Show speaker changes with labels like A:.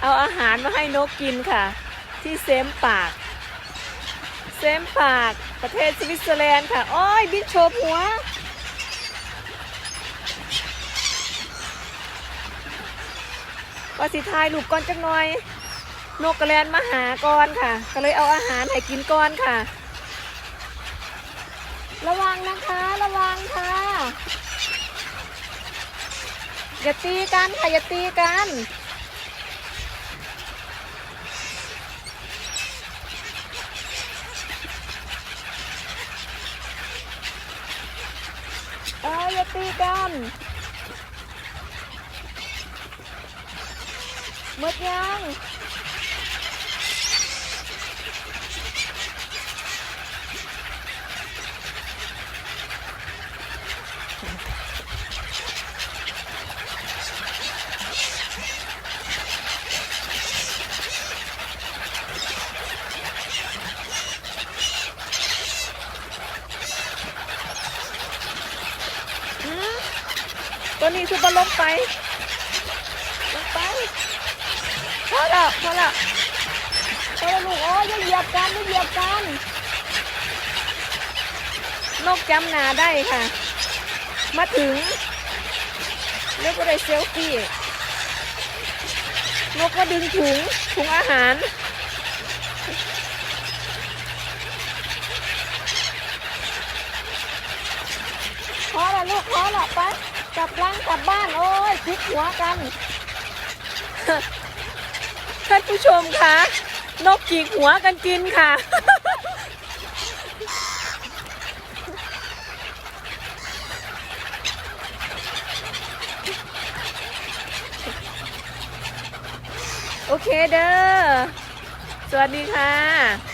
A: เอาอาหารมาให้นกกินค่ะ ที่เซมปาก เซมปากประเทศสวิตเซอร์แลนด์ค่ะ โอ้ย บิ๊กโชว์หัว ว่าสิทายลูกก่อนจักหน่อย นกกระแลนมาหาก่อนค่ะ ก็เลยเอาอาหารให้กินก่อนค่ะ ระวังนะคะระวังค่ะอย่าตีกันค่ะอย่าตีกัน เอออย่าตีกันหมดยัง อืม ตัวนี้คือบอลลงไป ลงไปพอละพอละพอละลูกโอ้ยอย่าเหยียบกันอย่าเหยียบกันนกจำหนาได้ค่ะ มาถึงเรียกว่าได้เซลฟี่นกก็ดึงถุงถุงอาหารพอละลูกพอละไป กลับร่างกลับบ้าน โอ้ยคิดหัวกัน ท่านผู้ชมคะนกกีกหัวกันกินค่ะ โอเคเด้อ สวัสดีค่ะ